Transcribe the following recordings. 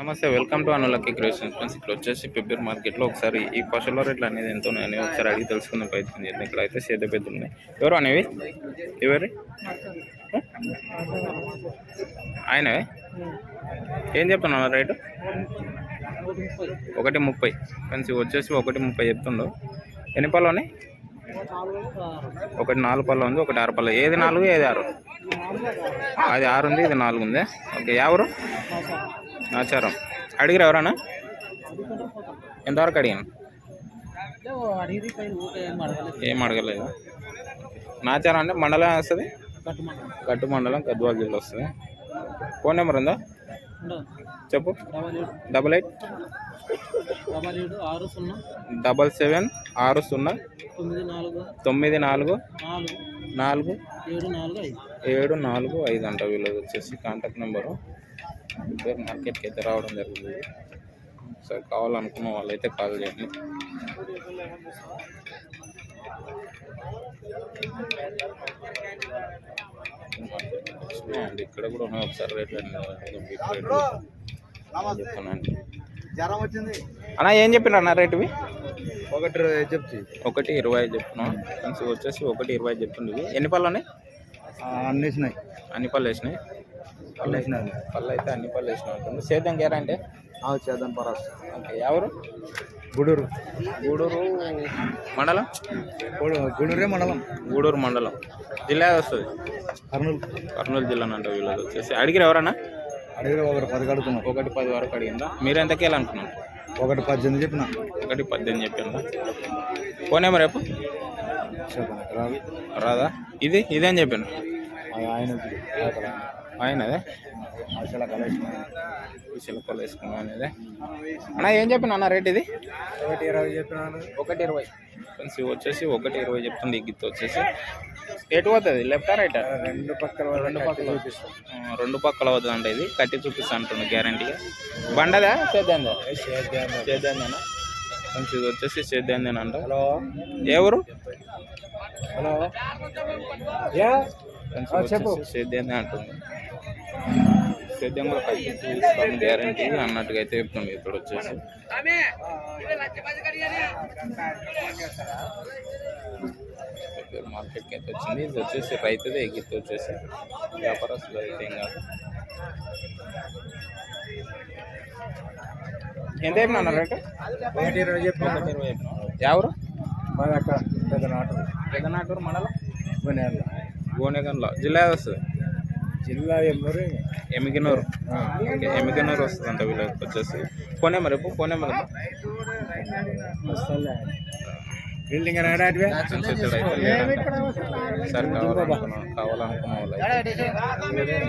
నమస్తే welcome to Anulakki creation friends ఇక్కడ వచ్చేసి పెబ్బేర్ మార్కెట్లో ఒకసారి ఈ పశువుల రేట్లు అనేది ఎంత ఉన్నాయని ఒకసారి అడిగి తెలుసుకునే ప్రయత్నం చేద్దాం. ఇక్కడ అయితే సేద పెద్దలు ఉన్నాయి ఎవరు అనేవి? ఎవరి? ఆయనవే? ఏం చెప్తున్నావు రేటు? ఒకటి ముప్పై. ఫ్రెండ్స్ వచ్చేసి ఒకటి ముప్పై చెప్తుండో. ఎన్ని పళ్ళు ఉన్నాయి? ఒకటి నాలుగు పళ్ళు ఉంది ఒకటి ఆరు పళ్ళు. ఏది నాలుగు ఏది ఆరు? అది ఆరు ఉంది ఇది నాలుగు ఉంది. ఓకే ఎవరు? ఆచారం. అడిగిరా ఎవరన్నా? ఎంతవరకు అడిగాను? ఏం అడగలేదు. నాచారం అంటే మండలం వస్తుంది? గట్టు మండలం గద్వాల జిల్లా వస్తుంది. ఫోన్ నెంబర్ ఉందా? చెప్పు. Double eight. డబల్ సెవెన్ ఆరు సున్నా తొమ్మిది నాలుగు నాలుగు ఏడు నాలుగు ఐదు అంట వీళ్ళది వచ్చేసి కాంటాక్ట్ నెంబరు. ఇద్దరు మార్కెట్కి అయితే రావడం జరుగుతుంది. ఒకసారి కావాలనుకున్న వాళ్ళైతే కాల్ చేయండి. అండ్ ఇక్కడ కూడా ఉన్నాయి. ఒకసారి రేట్లు అన్ని చెప్తున్నాను జ్వరం వచ్చింది. అన్న ఏం చెప్పిన అన్న రేటువి? ఒకటి చెప్తి. ఒకటి ఇరవై చెప్తున్నాం. ఫ్రెండ్స్ వచ్చేసి ఒకటి ఇరవై చెప్తుంది ఎన్ని పళ్ళు ఉన్నాయి? అన్నేసినాయి అన్ని పళ్ళు వేసినాయి. పళ్ళు వేసినాయి పళ్ళు అయితే అన్ని పళ్ళు వేసినాయి ఉంటుంది సేద్యం గ్యారంటీ చేద్దాం పరాస్ ఓకే ఎవరు? గూడూరు. గూడూరు మండలం? గూడూరే మండలం. గూడూరు మండలం. జిల్లా వస్తుంది? కర్నూలు. కర్నూలు జిల్లా అంట వీళ్ళది వచ్చేసి. అడిగిరు ఎవరన్నా? అడిగిన ఒకటి పది కడుతున్నాం ఒకటి పది వరకు అడిగిందా? మీరు ఎంతకి వెళ్ళాలనుకున్నారు ఒకటి పద్దెనిమిది చెప్పిన. ఒకటి పద్దెనిమిది చెప్పాను. ఫోన్ నెంబర్ రేపు రాదు రాదా? ఇది ఇదేం చెప్పాను? అది ఆయన ఆయన అదే అసలు కలెక్షన్ చిలకలు వేసుకున్నాం అనేది. అన్న ఏం చెప్పిన అన్న రేట్ ఇది? ఒకటి ఇరవై చెప్పినాను. ఒకటి ఇరవై. ఫ్రెండ్స్ ఇవి వచ్చేసి ఒకటి ఇరవై చెప్తుంది ఈ గిత్త వచ్చేసి. ఎటు పోతుంది లెఫ్ట్ రైట్? రెండు పక్కల రెండు పక్కల చూపిస్తాం. రెండు పక్కల వద్దు అంటే ఇది కట్టి చూపిస్తా అంటుండు గ్యారంటీగా. బండదా సేద్యాందా సేద్యాందేనా ఫ్రెండ్స్ ఇది వచ్చేసి సేద్యాందేనంట హలో? ఎవరు హలో? సేద్యాందే అంటుంది. సేద్యం కూడా కట్టి చూపిస్తాం గ్యారంటీ అన్నట్టుగా అయితే చెప్తుంది ఇప్పుడు వచ్చేసి. మార్కెట్కి అయితే వచ్చింది. ఇది వచ్చేసి రైతుదే ఎగిత్తి వచ్చేసి. వ్యాపారస్తులు అయితే ఏం కాదు. ఎంత చెప్పినా రేటు? ఒకటి ఇరవై చెప్పిన? ఒకటి ఇరవై చెప్పినా ఎవరు? నాటు పెదనాటూరు మండలం? గోనెగన్లో జిల్లా వస్తుంది? జిల్లా ఎమ్మరు ఎమిగినూరు ఓకే, ఎమిగినూరు వస్తుందంట వీళ్ళకి వచ్చేసి. ఫోన్ నెంబర్ రేపు ఫోన్ నెంబర్ బిల్డింగ్ సార్ కావాలనుకున్న కావాలనుకున్న వాళ్ళు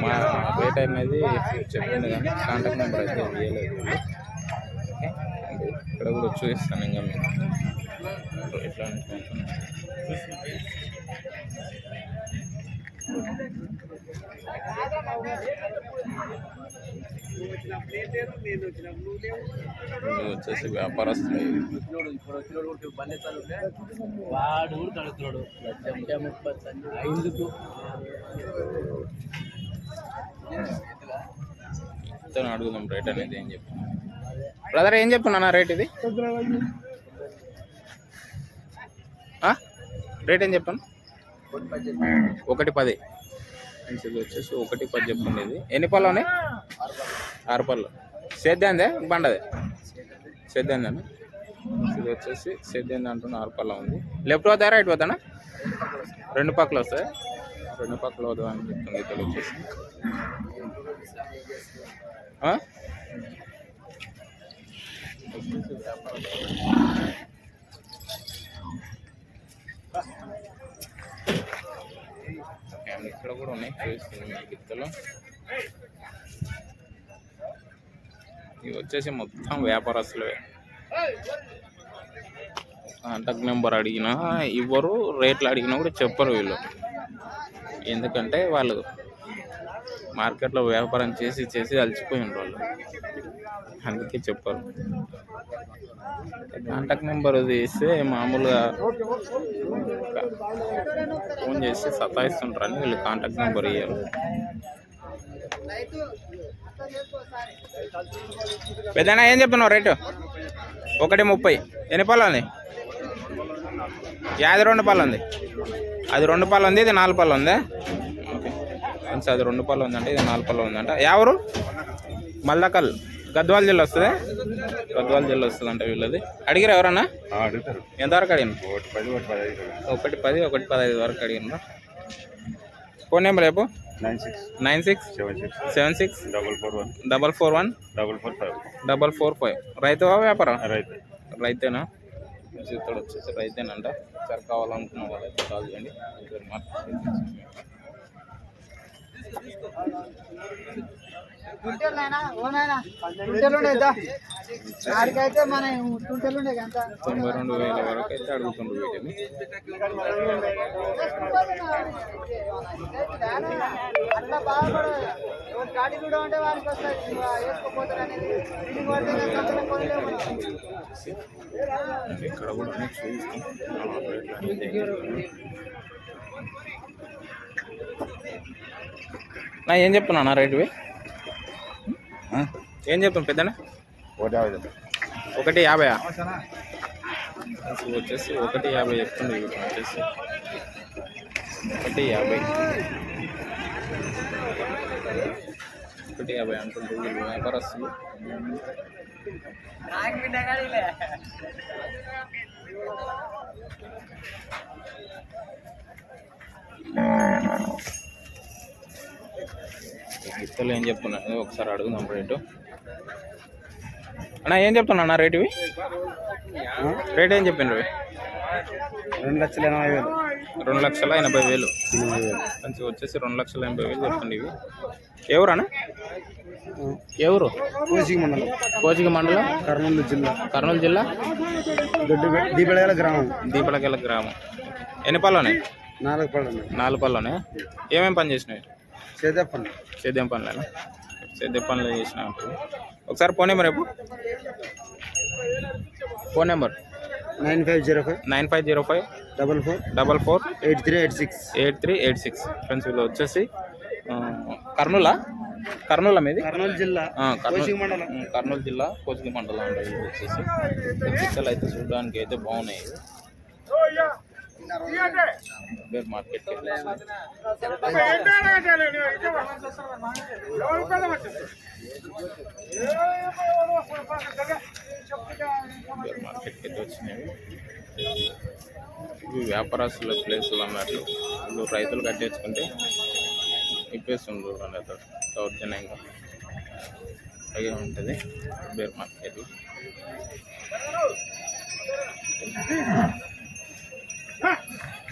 మా రేట్ అనేది చెప్పింది కానీ కాంటాక్ట్ నెంబర్ అయితే ఇవ్వలేదు. ఇక్కడ కూడా చూపిస్తాను ఇంకా మీకు. ఎట్లా వచ్చేసి వ్యాపారస్తులు. వాడు ఊరు కడుతున్నాడు. ఐదుకు. ఇతను అడుగుదాం రేట్ అనేది ఏం చెప్పి. బ్రదర్ ఏం చెప్తున్నా రేట్ ఇది? రేట్ ఏం చెప్పాను? ఒకటి పది. వచ్చేసి ఒకటి పది చెప్పండి ఇది. ఎన్ని పళ్ళు ఉన్నాయి? ఆరు పళ్ళు. సేద్యాందే? బండదే? సేద్యాందేనా? ఇది వచ్చేసి సేద్యాంది అంటున్న ఆరు ఉంది. లెఫ్ట్ పోతా రైట్ పోతానా రెండు పక్కలు వస్తాయి? రెండు పక్కలు వద్దు అని చెప్తుంది ఇక్కడ వచ్చేసి. ఇక్కడ కూడా ఉన్నాయి. చూస్తుంది మీ ఇవి వచ్చేసి మొత్తం వ్యాపారస్తులవే కాంటాక్ట్ నెంబర్ అడిగినా ఇవ్వరు రేట్లు అడిగినా కూడా చెప్పరు వీళ్ళు. ఎందుకంటే వాళ్ళు మార్కెట్లో వ్యాపారం చేసి చేసి అలసిపోయి వాళ్ళు అందుకే చెప్పరు. కాంటాక్ట్ నెంబర్ తీస్తే మామూలుగా ఫోన్ చేసి సతాయిస్తుంటారని వీళ్ళు కాంటాక్ట్ నెంబర్ ఇవ్వరు పెద్దనా ఏం చెప్తున్నావు రేటు? ఒకటి ముప్పై. ఎన్ని పళ్ళు ఉంది? యాది రెండు పళ్ళు ఉంది. అది రెండు పళ్ళు ఉంది ఇది నాలుగు పళ్ళు ఉంది? ఓకే అది రెండు పళ్ళు ఉందంటే ఇది నాలుగు పళ్ళు ఉందంట. ఎవరు మల్దకల్ గద్వాల జిల్లా వస్తుంది? గద్వాల జిల్లా వస్తుందంట వీళ్ళది. అడిగిరా ఎవరన్నా? అడుగుతారు. ఎంతవరకు అడిగిన ఒకటి పది ఒకటి పదహైదు. ఒకటి పది ఒకటి పదహైదు వరకు అడిగిన ఫోన్ నెంబర్ రేపు nine six nine six seven six seven six double four one double four one double four five double four five రైతువా వ్యాపారం? రైట్ రైతేనా? ఇతడు వచ్చేసి రైతేనంట. సరే కావాలనుకున్న వాళ్ళైతే కాల్ చేయండి. ఆడికైతే మన తుంటెలు అంత తొంభై రెండు వేల వరకు అయితే అడుగుతుండ్రు వీటిని అట్లా బాధపడదు గాడి కూడా ఉంటే వారికి వస్తుంది ఇక్కడ కూడా నా ఏం చెప్తున్నా రేటువి ఏం చెప్తాను పెద్దనా ఒకటి యాభై. ఒకటి యాభై వచ్చేసి ఒకటి యాభై చెప్తుంది వచ్చేసి. ఒకటి యాభై. ఒకటి యాభై వీళ్ళు వ్యాపారస్తులు. గిత్తలు ఏం చెప్తున్నా? ఒకసారి అడుగుదాం రేటు. అన్న ఏం చెప్తున్నా అన్న రేటు ఇవి? రేట్ ఏం చెప్పిండ్రు ఇవి? రెండు లక్షల ఎనభై వేలు. రెండు లక్షల ఎనభై వేలు. మంచి వచ్చేసి రెండు లక్షల ఎనభై వేలు చెప్తుంది ఇవి. ఎవరన్నా? ఎవరు? కోసిక మండలం. కోచిక మండలం? కర్నూలు జిల్లా. కర్నూలు జిల్లా? దీపడగల గ్రామం. దీపలకెళ్ళ గ్రామం. ఎన్ని పళ్ళు ఉన్నాయి నాలుగు పళ్ళు నాలుగు పళ్ళు ఉన్నాయి ఏమేమి పని చేసినాయి? చేతప్పండి సేద్యం పనులేనా? సేద్యం పనులు చేసిన ఒకసారి ఫోన్ నెంబర్ రేపు phone number nine five zero five nine five zero five double four double four eight three eight six eight three eight six. Friends వీళ్ళు వచ్చేసి కర్నూలా? కర్నూలా మీది? కర్నూలు జిల్లా కర్నూలు జిల్లా కోచిక మండలం అంటే వచ్చేసి. పిక్కలు అయితే చూడడానికి అయితే బాగున్నాయి. మార్కెట్ మార్కెట్కి వచ్చినాయి ఇవి వ్యాపారస్తుల ప్లేసులు అన్నట్లు వీళ్ళు రైతులు కట్టేసుకుంటే ఇప్పేస్తుండ్రు అన్నట్టు. దౌర్జన్యంగా అలాగే ఉంటుంది బేర్ మార్కెట్. 开